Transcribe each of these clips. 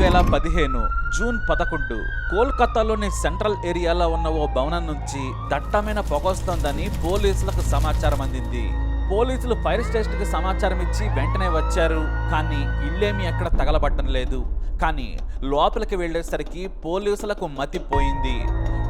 వేల పదిహేను జూన్ పదకొండు కోల్కతాలోని సెంట్రల్ ఏరియాలో ఉన్న ఓ భవనం నుంచి దట్టమైన పొగొస్తోందని పోలీసులకు సమాచారం అందింది. పోలీసులు ఫైర్ స్టేషన్కి సమాచారం ఇచ్చి వెంటనే వచ్చారు కానీ ఇల్లేమీ ఎక్కడ తగలబట్టడం లేదు. కానీ లోపలికి వెళ్ళేసరికి పోలీసులకు మతిపోయింది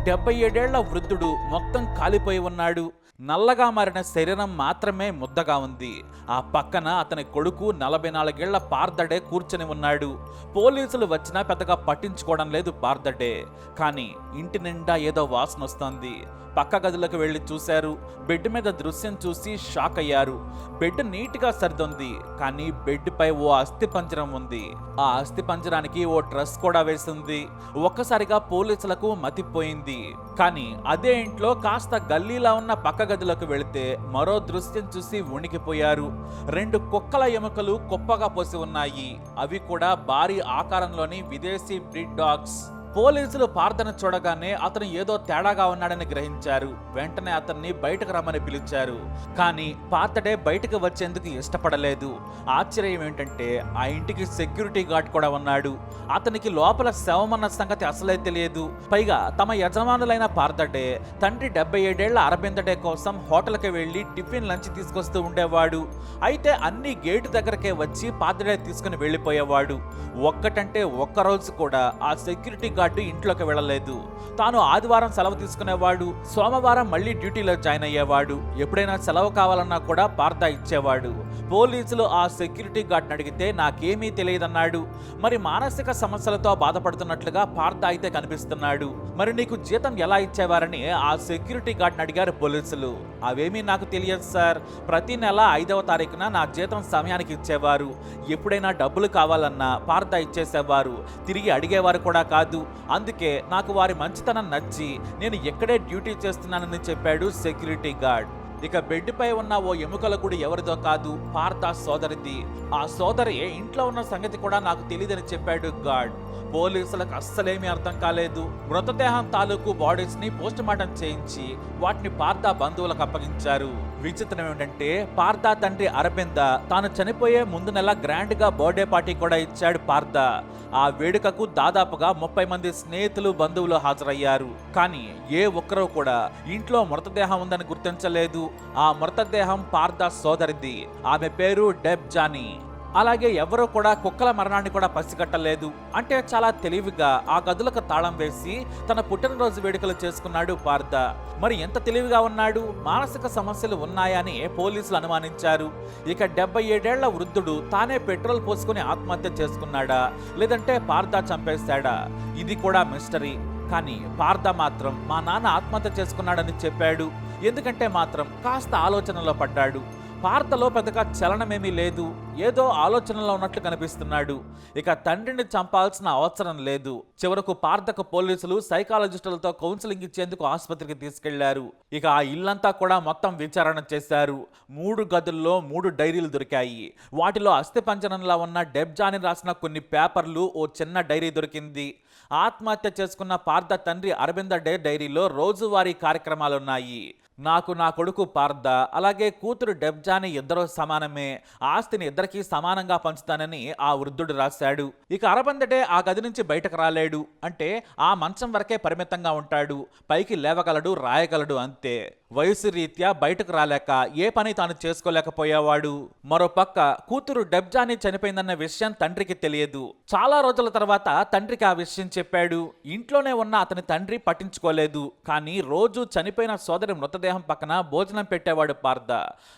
డెబ్బై ఏడేళ్ళ వృద్ధుడు మొత్తం కాలిపోయి ఉన్నాడు. నల్లగా మారిన శరీరం మాత్రమే ముద్దగా ఉంది. ఆ పక్కన అతని కొడుకు నలభై నాలుగేళ్ళ పార్దడే కూర్చొని ఉన్నాడు. పోలీసులు వచ్చినా పెద్దగా పట్టించుకోవడం లేదు పార్దడే కానీ ఇంటి నిండా ఏదో వాసన వస్తోంది. పక్క గదులకు వెళ్ళి చూశారు. బెడ్ మీద దృశ్యం చూసి షాక్ అయ్యారు. బెడ్ నీట్గా సర్దుంది కానీ బెడ్ పై ఓ అస్థి పంజరం ఉంది. ఆ అస్థి పంజరానికి ఓ ట్రస్ కూడా వేసింది. ఒక్కసారిగా పోలీసులకు మతిపోయింది. కానీ అదే ఇంట్లో కాస్త గల్లీలా ఉన్న పక్క గదిలోకి వెళితే మరో దృశ్యం చూసి ఉణికిపోయారు. రెండు కుక్కల ఎముకలు కుప్పగా పోసి ఉన్నాయి. అవి కూడా భారీ ఆకారంలోని విదేశీ బ్రిడ్ డాగ్స్. పోలీసులు పార్థన చూడగానే అతను ఏదో తేడాగా ఉన్నాడని గ్రహించారు. వెంటనే అతన్ని బయటకు రమ్మని పిలిచారు. కానీ పాతడే బయటకు వచ్చేందుకు ఇష్టపడలేదు. ఆశ్చర్యం ఏంటంటే ఆ ఇంటికి సెక్యూరిటీ గార్డ్ కూడా ఉన్నాడు. అతనికి లోపల శవమన్న సంగతి అసలే తెలియదు. పైగా తమ యజమానులైన పార్థడే తండ్రి డెబ్బై ఏడేళ్ళ అరబిందడే కోసం హోటల్కి వెళ్ళి టిఫిన్ లంచ్ తీసుకొస్తూ ఉండేవాడు. అయితే అన్ని గేటు దగ్గరకే వచ్చి పాతడే తీసుకుని వెళ్ళిపోయేవాడు. ఒక్కటంటే ఒక్క రోజు కూడా ఆ సెక్యూరిటీ గార్డ్ ఇంట్లోకి వెళ్ళలేదు. తాను ఆదివారం సెలవు తీసుకునేవాడు సోమవారం మళ్ళీ డ్యూటీలో జాయిన్ అయ్యేవాడు ఎప్పుడైనా సెలవు కావాలన్నా కూడా పార్థ ఇచ్చేవాడు. పోలీసులు ఆ సెక్యూరిటీ గార్డ్ని అడిగితే నాకేమీ తెలియదన్నాడు. మరి మానసిక సమస్యలతో బాధపడుతున్నట్లుగా పార్థ అయితే కనిపిస్తున్నాడు. మరి నీకు జీతం ఎలా ఇచ్చేవారని ఆ సెక్యూరిటీ గార్డ్ని అడిగారు పోలీసులు. అవేమీ నాకు తెలియదు సార్. ప్రతి నెల ఐదవ తారీఖున నా జీతం సమయానికి ఇచ్చేవారు. ఎప్పుడైనా డబ్బులు కావాలన్నా పార్థ ఇచ్చేసేవారు. తిరిగి అడిగేవారు కూడా కాదు. అందుకే నాకు వారి మంచితనం నచ్చి నేను ఎక్కడే డ్యూటీ చేస్తున్నానని చెప్పాడు సెక్యూరిటీ గార్డ్. ఇక బెడ్పై ఉన్న ఓ ఎముకల గుడి ఎవరిదో కాదు పార్థ సోదరిది. ఆ సోదరి ఇంట్లో ఉన్న సంగతి కూడా నాకు తెలియదని చెప్పాడు గార్డ్. పోలీసులకు అస్సలేమీ అర్థం కాలేదు. మృతదేహం తాలూకు బాడీస్ని పోస్ట్ మార్టం చేయించి వాటిని పార్థ బంధువులకు అప్పగించారు. విచిత్రం ఏమిటంటే పార్థ తండ్రి అరబింద తాను చనిపోయే ముందు నెల గ్రాండ్గా బర్త్డే పార్టీ కూడా ఇచ్చాడు పార్థ ఆ వేడుకకు దాదాపుగా ముప్పై మంది స్నేహితులు బంధువులు హాజరయ్యారు. కానీ ఏ ఒక్కరూ కూడా ఇంట్లో మృతదేహం ఉందని గుర్తించలేదు. ఆ మృతదేహం పార్థ సోదరిది. ఆమె పేరు డెబ్ జానీ. అలాగే ఎవరూ కూడా కుక్కల మరణాన్ని కూడా పసిగట్టలేదు. అంటే చాలా తెలివిగా ఆ గదులకు తాళం వేసి తన పుట్టినరోజు వేడుకలు చేసుకున్నాడు పార్థ. మరి ఎంత తెలివిగా ఉన్నాడు? మానసిక సమస్యలు ఉన్నాయని పోలీసులు అనుమానించారు. ఇక డెబ్బై ఏడేళ్ళ వృద్ధుడు తానే పెట్రోల్ పోసుకుని ఆత్మహత్య చేసుకున్నాడా? లేదంటే పార్థ చంపేశాడా? ఇది కూడా మిస్టరీ. కానీ పార్థ మాత్రం మా నాన్న ఆత్మహత్య చేసుకున్నాడని చెప్పాడు. ఎందుకంటే మాత్రం కాస్త ఆలోచనలో పడ్డాడు. పార్థలో పెద్దగా చలనమేమీ లేదు. ఏదో ఆలోచనలో ఉన్నట్లు కనిపిస్తున్నాడు. ఇక తండ్రిని చంపాల్సిన అవసరం లేదు. చివరకు పార్థక పోలీసులు సైకాలజిస్టులతో కౌన్సిలింగ్ ఇచ్చేందుకు ఆసుపత్రికి తీసుకెళ్ళారు. ఇక ఆ ఇల్లంతా కూడా మొత్తం విచారణ చేశారు. మూడు గదుల్లో మూడు డైరీలు దొరికాయి. వాటిలో అస్థిపంజరంలా ఉన్న డెబ్జాని రాసిన కొన్ని పేపర్లు ఓ చిన్న డైరీ దొరికింది. ఆత్మహత్య చేసుకున్న పార్థ తండ్రి అరవింద డే డైరీలో రోజువారీ కార్యక్రమాలున్నాయి. నాకు నా కొడుకు పార్థ అలాగే కూతురు డెబ్జాని ఇద్దరూ సమానమే. ఆస్తిని ఇద్దరు అందరికీ సమానంగా పంచుతానని ఆ వృద్ధుడు రాశాడు. ఇక అరబందడే ఆ గది నుంచి బయటకు రాలేడు. అంటే ఆ మంచం వరకే పరిమితంగా ఉంటాడు. పైకి లేవగలడు రాయగలడు అంతే. వయసు రీత్యా బయటకు రాలేక ఏ పని తాను చేసుకోలేకపోయేవాడు. మరోపక్క కూతురు డెబ్జాని చనిపోయిందన్న విషయం తండ్రికి తెలియదు. చాలా రోజుల తర్వాత తండ్రికి ఆ విషయం చెప్పాడు. ఇంట్లోనే ఉన్న అతని తండ్రి పట్టించుకోలేదు. కానీ రోజు చనిపోయిన సోదరి మృతదేహం పక్కన భోజనం పెట్టేవాడు పార్థ.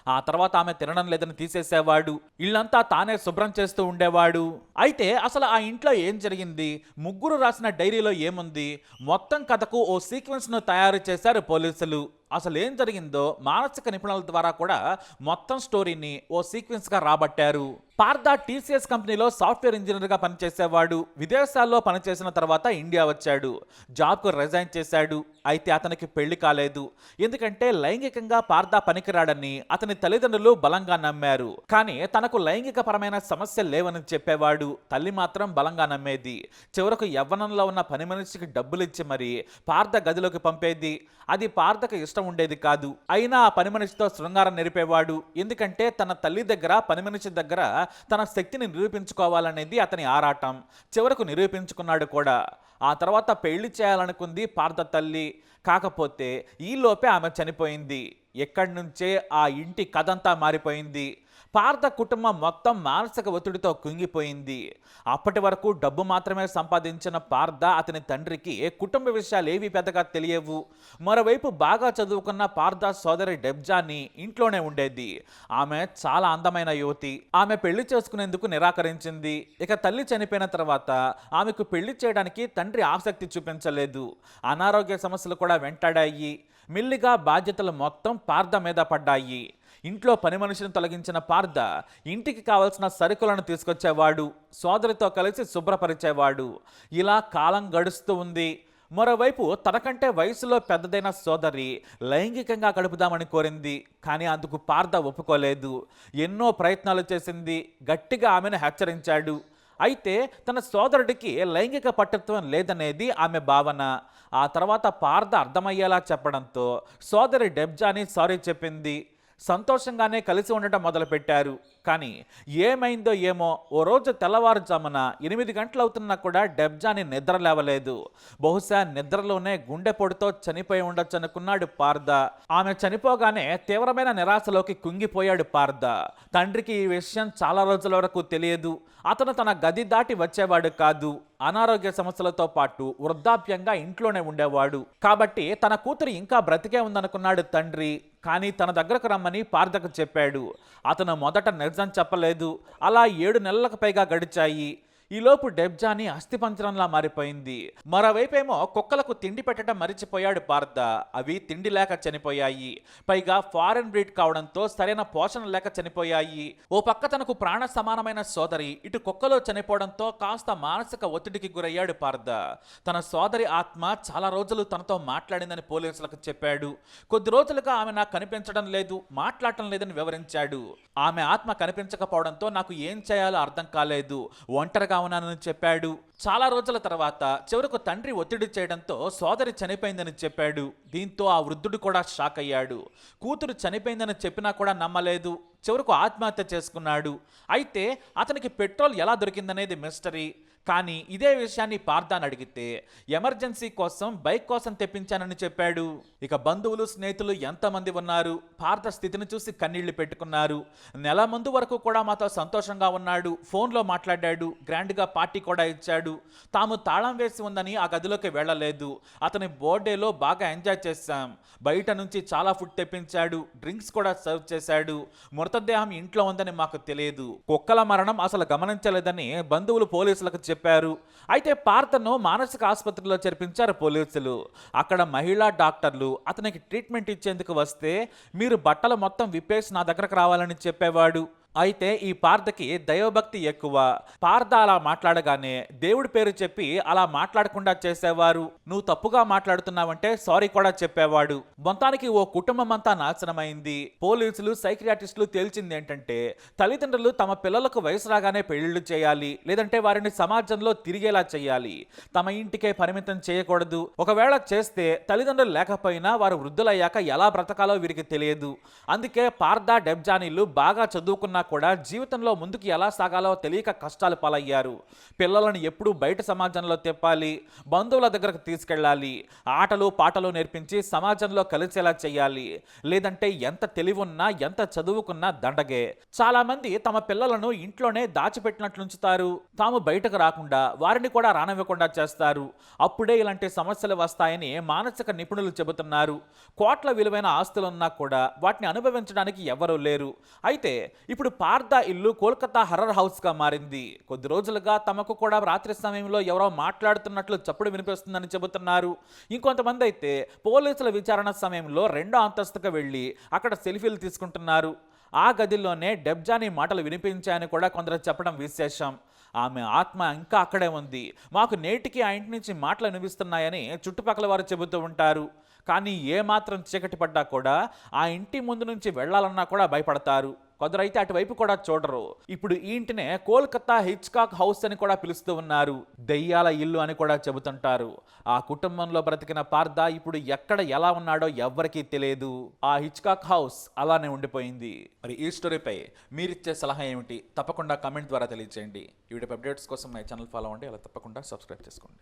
ఆ తర్వాత ఆమె తినడం లేదని తీసేసేవాడు. ఇల్లంతా తానే శుభ్రం చేస్తూ ఉండేవాడు. అయితే అసలు ఆ ఇంట్లో ఏం జరిగింది? ముగ్గురు రాసిన డైరీలో ఏముంది? మొత్తం కథకు ఓ సీక్వెన్స్ను తయారు చేశారు పోలీసులు. అసలు ఏం జరిగిందో మానసిక నిపుణుల ద్వారా కూడా మొత్తం స్టోరీని ఓ సీక్వెన్స్గా రాబట్టారు. పార్థ టీసీఎస్ కంపెనీలో సాఫ్ట్వేర్ ఇంజనీర్గా పనిచేసేవాడు విదేశాల్లో పనిచేసిన తర్వాత ఇండియా వచ్చాడు. జాబ్కు రిజైన్ చేశాడు. అయితే అతనికి పెళ్ళి కాలేదు. ఎందుకంటే లైంగికంగా పార్థ పనికిరాడని అతని తల్లిదండ్రులు బలంగా నమ్మారు. కానీ తనకు లైంగిక పరమైన సమస్య లేవని చెప్పేవాడు తల్లి మాత్రం బలంగా నమ్మేది. చివరకు యవ్వనంలో ఉన్న పని మనిషికి డబ్బులు ఇచ్చి మరి పార్థ గదిలోకి పంపేది. అది పార్థకు ఇష్టం ఉండేది కాదు. అయినా ఆ పని మనిషితో శృంగారం నెరిపేవాడు. ఎందుకంటే తన తల్లి దగ్గర పని మనిషి దగ్గర తన శక్తిని నిరూపించుకోవాలనేది అతని ఆరాటం. చివరకు నిరూపించుకున్నాడు కూడా. ఆ తర్వాత పెళ్ళి చేయాలనుకుంది పార్థ తల్లి. కాకపోతే ఈలోపే ఆమె చనిపోయింది. ఎక్కడి నుంచే ఆ ఇంటి కథంతా మారిపోయింది. పార్థ కుటుంబం మొత్తం మానసిక ఒత్తిడితో కుంగిపోయింది. అప్పటి వరకు డబ్బు మాత్రమే సంపాదించిన పార్థ అతని తండ్రికి కుటుంబ విషయాలు ఏవి పెద్దగా తెలియవు. మరోవైపు బాగా చదువుకున్న పార్థ సోదరి డెబ్జాని ఇంట్లోనే ఉండేది. ఆమె చాలా అందమైన యువతి. ఆమె పెళ్ళి చేసుకునేందుకు నిరాకరించింది. ఇక తల్లి చనిపోయిన తర్వాత ఆమెకు పెళ్ళి చేయడానికి తండ్రి ఆసక్తి చూపించలేదు. అనారోగ్య సమస్యలు కూడా వెంటాడాయి. మిల్లిగా బాధ్యతలు మొత్తం పార్థ మీద పడ్డాయి. ఇంట్లో పని మనిషిని తొలగించిన పార్థ ఇంటికి కావలసిన సరుకులను తీసుకొచ్చేవాడు సోదరితో కలిసి శుభ్రపరిచేవాడు. ఇలా కాలం గడుస్తూ ఉంది. మరోవైపు తనకంటే వయసులో పెద్దదైన సోదరి లైంగికంగా గడుపుదామని కోరింది కానీ అందుకు పార్థ ఒప్పుకోలేదు. ఎన్నో ప్రయత్నాలు చేసింది గట్టిగా ఆమెను హెచ్చరించాడు. అయితే తన సోదరుడికి లైంగిక పట్టుత్వం లేదనేది ఆమె భావన. ఆ తర్వాత పార్థ అర్థమయ్యేలా చెప్పడంతో సోదరి డెబ్జాని సారీ చెప్పింది. సంతోషంగానే కలిసి ఉండటం మొదలుపెట్టారు. కానీ ఏమైందో ఏమో ఓ రోజు తెల్లవారుజామున ఎనిమిది గంటలు అవుతున్నా కూడా డెబ్జాని నిద్ర లేవలేదు. బహుశా నిద్రలోనే గుండెపోటుతో చనిపోయి ఉండొచ్చు అనుకున్నాడు పార్ద. ఆమె చనిపోగానే తీవ్రమైన నిరాశలోకి కుంగిపోయాడు పార్థ తండ్రికి ఈ విషయం చాలా రోజుల వరకు తెలియదు. అతను తన గది దాటి వచ్చేవాడు కాదు. అనారోగ్య సమస్యలతో పాటు వృద్ధాప్యంగా ఇంట్లోనే ఉండేవాడు. కాబట్టి తన కూతురు ఇంకా బ్రతికే ఉందనుకున్నాడు తండ్రి. కానీ తన దగ్గరకు రమ్మని పార్థకు చెప్పాడు. అతను మొదట నిజ చెప్పలేదు. అలా ఏడు నెలలకు పైగా గడిచాయి. ఈలోపు డెబ్జాని అస్థిపంజరంలా మారిపోయింది. మరోవైపేమో కుక్కలకు తిండి పెట్టడం మరిచిపోయాడు పార్థ. అవి తిండి లేక చనిపోయాయి. పైగా ఫారెన్ బ్రీడ్ కావడంతో సరైన పోషణ లేక చనిపోయాయి. ఓ పక్క తనకు ప్రాణ సమానమైన సోదరి ఇటు కుక్కలో చనిపోవడంతో కాస్త మానసిక ఒత్తిడికి గురయ్యాడు పార్థ. తన సోదరి ఆత్మ చాలా రోజులు తనతో మాట్లాడిందని పోలీసులకు చెప్పాడు. కొద్ది రోజులుగా ఆమె నాకు కనిపించడం లేదు మాట్లాడటం లేదని వివరించాడు. ఆమె ఆత్మ కనిపించకపోవడంతో నాకు ఏం చేయాలో అర్థం కాలేదు. ఒంటరిగా ఉన్నానని చెప్పాడు. చాలా రోజుల తర్వాత చివరకు తండ్రి ఒత్తిడి చేయడంతో సోదరి చనిపోయిందని చెప్పాడు. దీంతో ఆ వృద్ధుడు కూడా షాక్ అయ్యాడు. కూతురు చనిపోయిందని చెప్పినా కూడా నమ్మలేదు. చివరకు ఆత్మహత్య చేసుకున్నాడు. అయితే అతనికి పెట్రోల్ ఎలా దొరికిందనేది మిస్టరీ కానీ ఇదే విషయాన్ని పార్థాన్ అడిగితే ఎమర్జెన్సీ కోసం బైక్ కోసం తెప్పించానని చెప్పాడు. ఇక బంధువులు స్నేహితులు ఎంతమంది ఉన్నారు? పార్థ స్థితిని చూసి కన్నీళ్ళు పెట్టుకున్నారు. నెల ముందు వరకు కూడా మాతో సంతోషంగా ఉన్నాడు. ఫోన్లో మాట్లాడాడు. గ్రాండ్గా పార్టీ కూడా ఇచ్చాడు. తాము తాళం వేసి ఉందని ఆ గదిలోకి వెళ్ళలేదు. అతని బర్త్డేలో బాగా ఎంజాయ్ చేశాం. బయట నుంచి చాలా ఫుడ్ తెప్పించాడు. డ్రింక్స్ కూడా సర్వ్ చేశాడు. మృతదేహం ఇంట్లో ఉందని మాకు తెలియదు. కుక్కల మరణం అసలు గమనించలేదని బంధువులు పోలీసులకు చెప్పారు. చెప్పారు. అయితే పార్థను మానసిక ఆసుపత్రిలో చేర్పించారు పోలీసులు. అక్కడ మహిళా డాక్టర్లు అతనికి ట్రీట్మెంట్ ఇచ్చేందుకు వస్తే మీరు బట్టలు మొత్తం విప్పేసి నా దగ్గరకు రావాలని చెప్పేవాడు. అయితే ఈ పార్థకి దైవభక్తి ఎక్కువ. పార్థ అలా మాట్లాడగానే దేవుడి పేరు చెప్పి అలా మాట్లాడకుండా చేసేవారు. నువ్వు తప్పుగా మాట్లాడుతున్నావంటే సారీ కూడా చెప్పేవాడు. మొత్తానికి ఓ కుటుంబం అంతా నాశనమైంది. పోలీసులు సైక్రియాటిస్టులు తేల్చింది ఏంటంటే తల్లిదండ్రులు తమ పిల్లలకు వయసు రాగానే పెళ్ళిళ్ళు చేయాలి లేదంటే వారిని సమాజంలో తిరిగేలా చేయాలి. తమ ఇంటికే పరిమితం చేయకూడదు. ఒకవేళ చేస్తే తల్లిదండ్రులు లేకపోయినా వారు వృద్ధులయ్యాక ఎలా బ్రతకాలో వీరికి తెలియదు. అందుకే పార్థ డెబ్జానీలు బాగా చదువుకున్న కూడా జీవితంలో ముందుకు ఎలా సాగాలో తెలియక కష్టాలు పాలయ్యారు. పిల్లలను ఎప్పుడూ బయట సమాజంలో తిప్పాలి బంధువుల దగ్గరకు తీసుకెళ్ళాలి ఆటలు పాటలు నేర్పించి సమాజంలో కలిసేలా చేయాలి. లేదంటే ఎంత తెలివి ఉన్నా ఎంత చదువుకున్నా దండగే. చాలామంది తమ పిల్లలను ఇంట్లోనే దాచిపెట్టినట్లు ఉంచుతారు. తాము బయటకు రాకుండా వారిని కూడా రానివ్వకుండా చేస్తారు. అప్పుడే ఇలాంటి సమస్యలు వస్తాయని మానసిక నిపుణులు చెబుతున్నారు. కోట్ల విలువైన ఆస్తులున్నా కూడా వాటిని అనుభవించడానికి ఎవరూ లేరు. అయితే ఇప్పుడు పార్థ ఇల్లు కోల్కతా హర్రర్ హౌస్గా మారింది. కొద్ది రోజులుగా తమకు కూడా రాత్రి సమయంలో ఎవరో మాట్లాడుతున్నట్లు చప్పుడు వినిపిస్తుందని చెబుతున్నారు. ఇంకొంతమంది అయితే పోలీసుల విచారణ సమయంలో రెండో అంతస్తుకు వెళ్ళి అక్కడ సెల్ఫీలు తీసుకుంటున్నారు. ఆ గదిలోనే డెబ్జానీ మాటలు వినిపించాయని కూడా కొందరు చెప్పడం విశేషం. ఆమె ఆత్మ ఇంకా అక్కడే ఉంది. మాకు నేటికి ఆ ఇంటి నుంచి మాటలు వినిపిస్తున్నాయని చుట్టుపక్కల వారు చెబుతూ ఉంటారు. కానీ ఏ మాత్రం చీకటి పడ్డా కూడా ఆ ఇంటి ముందు నుంచి వెళ్ళాలన్నా కూడా భయపడతారు. కొందరైతే అటువైపు కూడా చూడరు. ఇప్పుడు ఈ ఇంటినే కోల్కతా హిచ్కాక్ హౌస్ అని కూడా పిలుస్తూ ఉన్నారు. దెయ్యాల ఇల్లు అని కూడా చెబుతుంటారు. ఆ కుటుంబంలో బ్రతికిన పార్థ ఇప్పుడు ఎక్కడ ఎలా ఉన్నాడో ఎవ్వరికీ తెలియదు. ఆ హిచ్కాక్ హౌస్ అలానే ఉండిపోయింది. మరి ఈ స్టోరీపై మీరిచ్చే సలహా ఏమిటి? తప్పకుండా కమెంట్ ద్వారా తెలియజేయండి వీడియో అప్డేట్స్ కోసం మా ఛానల్ ఫాలో అవ్వండి. అలా తప్పకుండా సబ్స్క్రైబ్ చేసుకోండి.